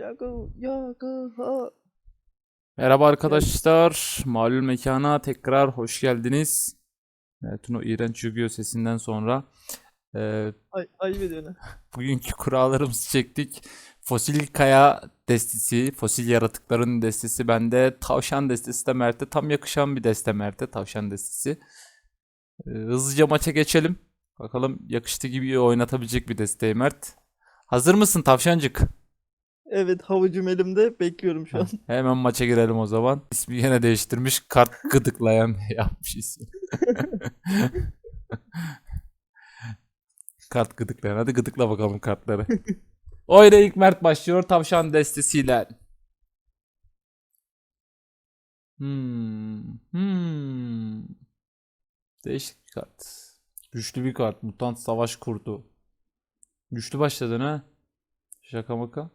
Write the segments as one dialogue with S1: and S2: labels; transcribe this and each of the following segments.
S1: Yago, yago, ha.
S2: Merhaba arkadaşlar. Malum mekana tekrar hoş geldiniz. Mert'in o iğrenç Yu-Gi-Oh sesinden sonra e,
S1: Ay, ayıp ediyorsun.
S2: bugünkü kurallarımızı çektik. Fosil kaya destesi, fosil yaratıkların destesi bende, tavşan destesi de Mert'e tam yakışan bir deste Mert'e, tavşan destesi. E, hızlıca maça geçelim. Bakalım yakıştı gibi oynatabilecek bir desteği Mert. Hazır mısın tavşancık?
S1: Evet havucum elimde bekliyorum şu an.
S2: Hemen maça girelim o zaman. İsmi yine değiştirmiş. Kart gıdıklayan yapmış ismi. Kart gıdıklayan. Hadi gıdıkla bakalım kartları. Oyla ilk Mert başlıyor tavşan destesiyle. Hmm. Hmm. Değişik bir kart. Güçlü bir kart. Mutant savaş kurdu. Güçlü başladın ha. Şaka maka.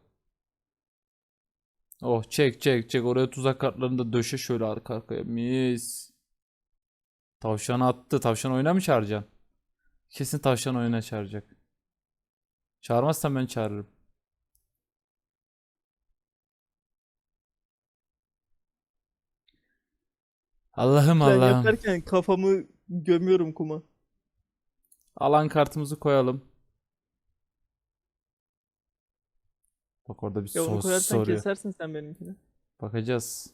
S2: Oh çek çek çek oraya tuzak kartlarını da döşe şöyle arka arkaya mis. Tavşan attı. Tavşan oyuna mı çağıracaksın? Kesin tavşan oyuna çağıracak. Çağırmazsan ben çağırırım. Allah'ım
S1: Ben
S2: Allah'ım.
S1: yaparken kafamı gömüyorum kuma.
S2: Alan kartımızı koyalım. Bak orada bir
S1: Ya onu
S2: sos
S1: koyarsan
S2: soruyor.
S1: kesersin sen benimkini.
S2: Bakacağız.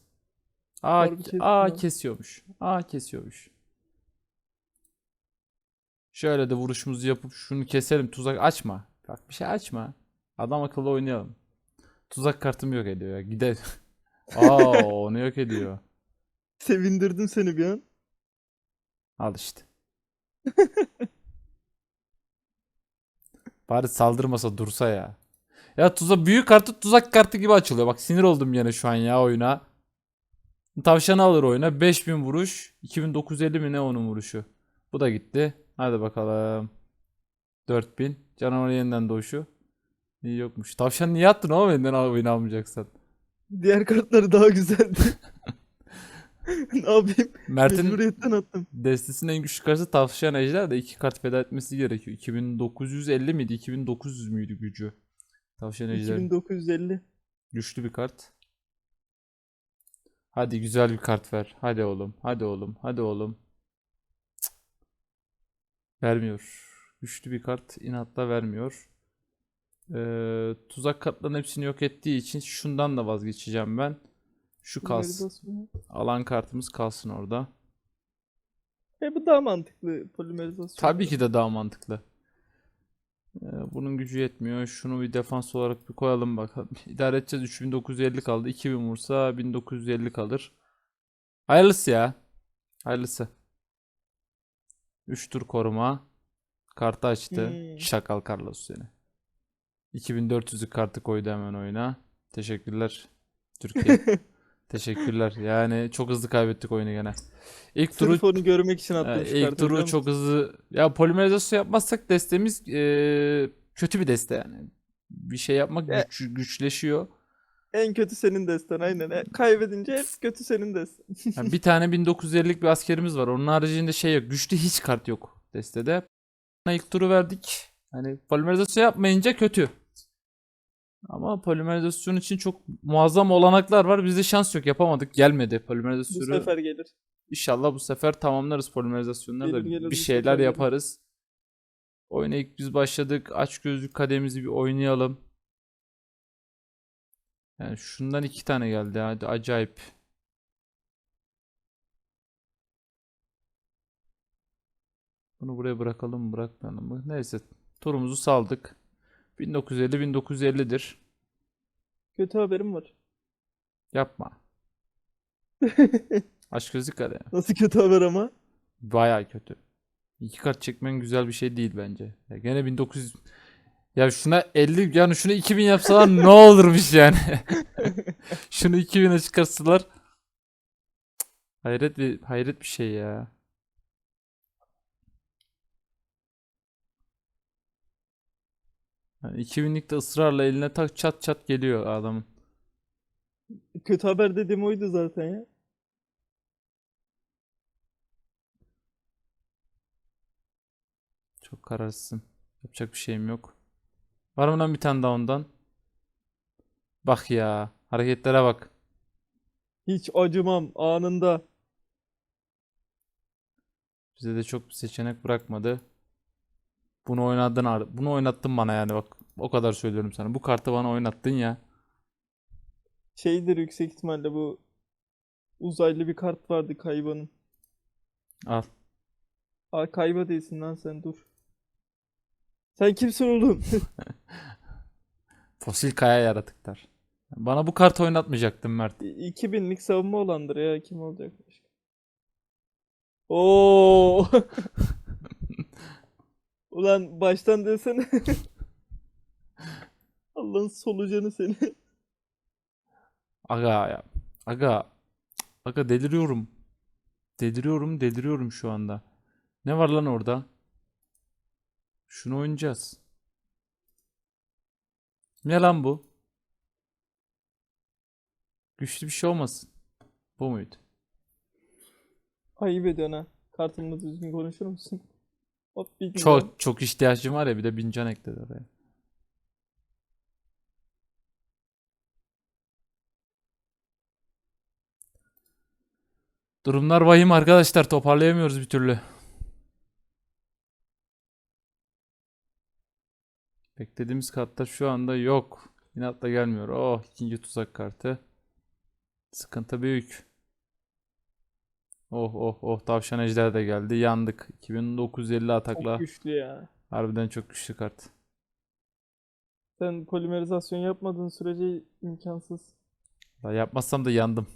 S2: Aa,
S1: Harbi kesiyor
S2: aa
S1: lan.
S2: kesiyormuş. Aa kesiyormuş. Şöyle de vuruşumuzu yapıp şunu keselim. Tuzak açma. Bak bir şey açma. Adam akıllı oynayalım. Tuzak kartım yok ediyor ya. Gider. Aa onu yok ediyor.
S1: Sevindirdim seni bir an.
S2: Al işte. Bari saldırmasa dursa ya. Ya tuza büyük kartı tuzak kartı gibi açılıyor. Bak sinir oldum yine şu an ya oyuna. Tavşanı alır oyuna. 5000 vuruş. 2950 mi ne onun vuruşu. Bu da gitti. Hadi bakalım. 4000. Canavar yeniden doğuşu. İyi yokmuş. Tavşan niye attın oğlum elinden al oyunu almayacaksan.
S1: Diğer kartları daha güzeldi. ne yapayım?
S2: Mert'in
S1: attım.
S2: Destesinin en güçlü kartı tavşan ejder de iki kart feda etmesi gerekiyor. 2950 miydi? 2900 müydü gücü? Tavşan ejder
S1: 2950.
S2: güçlü bir kart. Hadi güzel bir kart ver. Hadi oğlum. Hadi oğlum. Hadi oğlum. Cık. Vermiyor. Güçlü bir kart inatla vermiyor. Ee, tuzak kartların hepsini yok ettiği için şundan da vazgeçeceğim ben. Şu kalsın. Alan kartımız kalsın orada.
S1: E bu daha mantıklı polimerizasyon.
S2: Tabii ki de daha mantıklı. Ee, bunun gücü yetmiyor. Şunu bir defans olarak bir koyalım bakalım. İdare edeceğiz. 3950 kaldı. 2000 vursa 1950 kalır. Hayırlısı ya. Hayırlısı. 3 tur koruma. Kartı açtı.
S1: Hmm.
S2: Şakal Carlos seni. 2400'lük kartı koydu hemen oyuna. Teşekkürler. Türkiye. Teşekkürler. Yani çok hızlı kaybettik oyunu gene. İlk turu
S1: onu görmek için attım şu
S2: ilk turu çok hızlı. Ya polimerizasyon yapmazsak destemiz eee, kötü bir deste yani. Bir şey yapmak
S1: E-
S2: güç, güçleşiyor.
S1: En kötü senin desten aynen. E, Kaybedince hep kötü senin desten.
S2: Yani bir tane 1950'lik bir askerimiz var. Onun haricinde şey yok. Güçlü hiç kart yok destede. İlk turu verdik. Hani polimerizasyon yapmayınca kötü. Ama polimerizasyon için çok muazzam olanaklar var. Bizde şans yok. Yapamadık. Gelmedi
S1: Bu
S2: polimerizasyonu.
S1: sefer gelir.
S2: İnşallah bu sefer tamamlarız polimerizasyonları da
S1: Gelir,
S2: bir
S1: bu
S2: şeyler
S1: gelir.
S2: yaparız. Oyuna ilk biz başladık. Aç gözlük kademimizi bir oynayalım. Yani şundan iki tane geldi. Hadi acayip. Bunu buraya bırakalım mı bırakmayalım mı? Neyse turumuzu saldık. 1950 1950'dir.
S1: Kötü haberim var.
S2: Yapma. Aç gözlük kademi.
S1: Nasıl kötü haber ama?
S2: Baya kötü. İki kart çekmen güzel bir şey değil bence. Ya gene 1900 ya şuna 50 yani şunu 2000 yapsalar ne olurmuş yani. Şunu 2000'e çıkarsalar hayret bir hayret bir şey ya. Yani 2000'lik de ısrarla eline tak çat çat geliyor adamın.
S1: Kötü haber dediğim oydu zaten ya.
S2: Çok kararsızsın. Yapacak bir şeyim yok. Var mı lan bir tane daha ondan? Bak ya. Hareketlere bak.
S1: Hiç acımam anında.
S2: Bize de çok bir seçenek bırakmadı. Bunu oynadın ar- bunu oynattın bana yani bak. O kadar söylüyorum sana. Bu kartı bana oynattın ya.
S1: Şeydir yüksek ihtimalle bu uzaylı bir kart vardı Kayba'nın.
S2: Al.
S1: Aa Kayba değilsin lan sen dur. Sen kimsin oğlum?
S2: Fosil kaya yaratıklar. Bana bu kartı oynatmayacaktın Mert.
S1: 2000'lik savunma olandır ya kim olacak? Oo. Ulan baştan desene. Allah'ın solucanı seni.
S2: Aga ya. Aga. Aga deliriyorum. Deliriyorum, deliriyorum şu anda. Ne var lan orada? Şunu oynayacağız. Ne lan bu? Güçlü bir şey olmasın. Bu muydu?
S1: Ayıp ediyorsun ha. Kartımla düzgün konuşur musun? Hop bir güzel.
S2: Çok çok ihtiyacım var ya bir de bincan ekledi oraya. Durumlar vahim arkadaşlar toparlayamıyoruz bir türlü. Beklediğimiz kartlar şu anda yok. İnatla gelmiyor. Oh ikinci tuzak kartı. Sıkıntı büyük. Oh oh oh tavşan ejder de geldi. Yandık. 2950 atakla.
S1: Çok güçlü ya.
S2: Harbiden çok güçlü kart.
S1: Sen polimerizasyon yapmadığın sürece imkansız.
S2: Ya yapmazsam da yandım.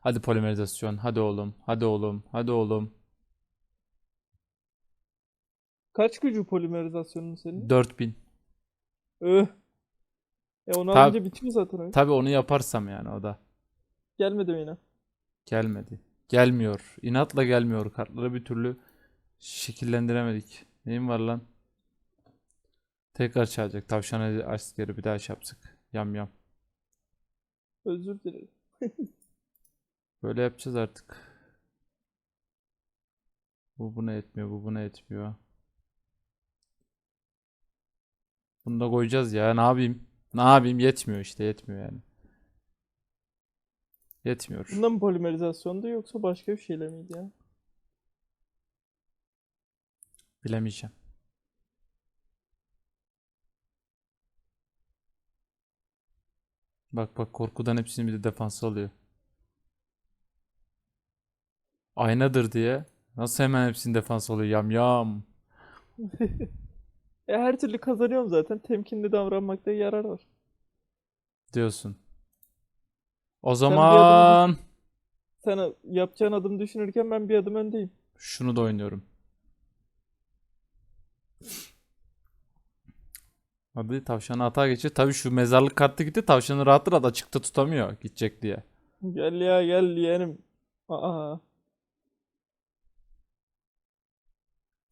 S2: Hadi polimerizasyon. Hadi oğlum. Hadi oğlum. Hadi oğlum.
S1: Kaç gücü polimerizasyonun senin?
S2: 4000.
S1: Öh. E onu
S2: Tab-
S1: alınca bitiyor zaten.
S2: Tabii onu yaparsam yani o da.
S1: Gelmedi mi yine?
S2: Gelmedi. Gelmiyor. İnatla gelmiyor. Kartları bir türlü şekillendiremedik. Neyim var lan? Tekrar çalacak. Tavşan askeri bir daha şey yapsak. Yam yam.
S1: Özür dilerim.
S2: Böyle yapacağız artık. Bu buna etmiyor, bu buna etmiyor. Bunu da koyacağız ya. Ne yapayım? Ne yapayım? Yetmiyor işte, yetmiyor yani. Yetmiyor.
S1: Bunda mı polimerizasyondu yoksa başka bir şeyle miydi ya?
S2: Bilemeyeceğim. Bak bak korkudan hepsini bir de defansa alıyor. Aynadır diye. Nasıl hemen hepsini defans alıyor? Yam yam.
S1: E her türlü kazanıyorum zaten. Temkinli davranmakta yarar var.
S2: diyorsun. O zaman
S1: Sen yapacağın adım düşünürken ben bir adım öndeyim.
S2: şunu da oynuyorum. Hadi tavşanı hata geçiyor. Tabii şu mezarlık kartı gitti. Tavşanı rahat rahat açıkta tutamıyor gidecek diye.
S1: Gel ya gel yeğenim. Aa.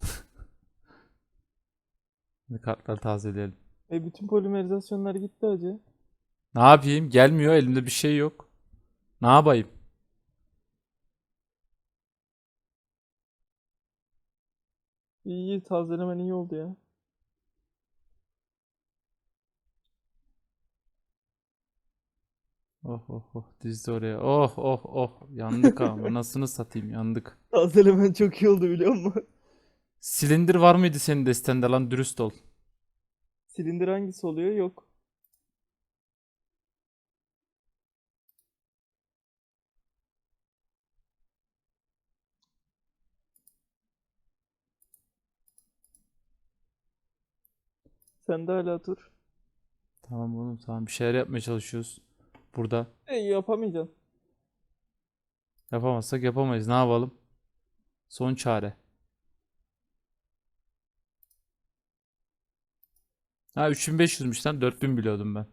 S2: Hadi kartları tazeleyelim.
S1: E bütün polimerizasyonlar gitti acı.
S2: Ne yapayım? Gelmiyor. Elimde bir şey yok. Ne yapayım?
S1: İyi iyi tazelemen iyi oldu ya.
S2: Oh oh oh dizdi oraya. Oh oh oh. Yandık ama. Nasılını satayım? Yandık.
S1: Tazelemen çok iyi oldu biliyor musun?
S2: Silindir var mıydı senin destende lan? Dürüst ol.
S1: Silindir hangisi oluyor? Yok. Sen de hala dur.
S2: Tamam oğlum tamam. Bir şeyler yapmaya çalışıyoruz. Burada.
S1: E yapamayacaksın.
S2: Yapamazsak yapamayız. Ne yapalım? Son çare. Ha 3500'müş lan. 4000 biliyordum ben.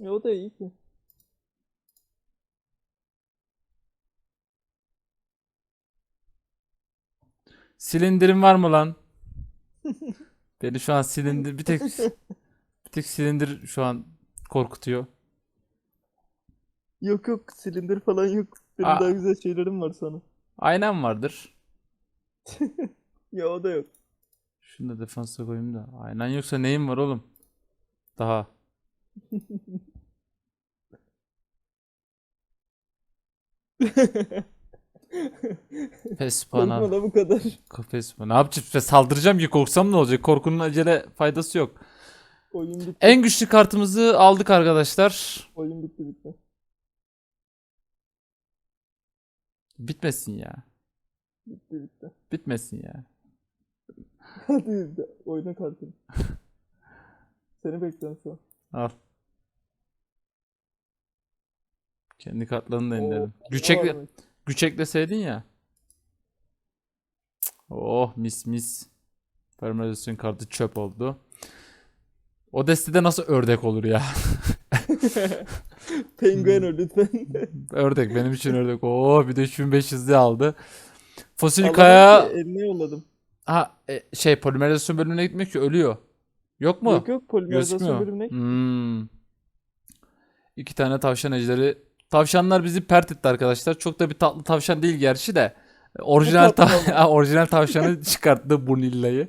S1: E o da iyi ki.
S2: Silindirin var mı lan? Beni şu an silindir bir tek bir tek silindir şu an korkutuyor.
S1: Yok yok silindir falan yok. Benim
S2: Aa.
S1: daha güzel şeylerim var sana.
S2: Aynen vardır.
S1: Ya o da yok.
S2: Şunu da defansa koyayım da. Aynen yoksa neyim var oğlum? Daha. Pespana.
S1: Korkma da bu kadar.
S2: Kafes Ne yapacağız? Ben Saldıracağım ki korksam ne olacak? Korkunun acele faydası yok.
S1: Oyun bitti.
S2: En güçlü kartımızı aldık arkadaşlar.
S1: Oyun bitti bitti.
S2: Bitmesin ya.
S1: Bitti bitti.
S2: Bitmesin ya.
S1: Hadi de oyna kartını. Seni bekliyorum şu an.
S2: Al. Kendi kartlarını da indirelim.
S1: Oo,
S2: Güç, ekleseydin ya. Oh mis mis. Permanezasyon kartı çöp oldu. O destede nasıl ördek olur ya?
S1: Penguen o lütfen.
S2: ördek benim için ördek. Oo bir de 3500'lü aldı. Fosil kaya
S1: eline yolladım.
S2: ha e, şey polimerizasyon bölümüne gitmiyor ki ölüyor. Yok mu?
S1: Yok yok polimerizasyon
S2: Gözükmüyor.
S1: bölümüne.
S2: Hmm. İki tane tavşan ejderi. Tavşanlar bizi pert etti arkadaşlar. Çok da bir tatlı tavşan değil gerçi de. Orijinal ta- orijinal tavşanı çıkarttı Bunilla'yı.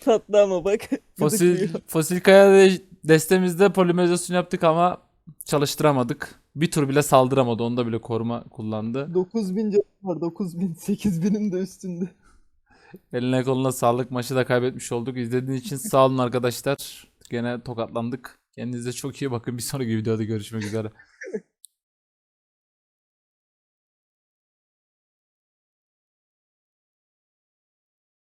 S1: Tatlı ama bak.
S2: Fosil fosil kaya de- destemizde polimerizasyon yaptık ama çalıştıramadık. Bir tur bile saldıramadı. Onda bile koruma kullandı.
S1: 9000 canı var 9000 8000'in de üstünde.
S2: Eline koluna sağlık. Maçı da kaybetmiş olduk. İzlediğiniz için sağ olun arkadaşlar. Gene tokatlandık. Kendinize çok iyi bakın. Bir sonraki videoda görüşmek üzere.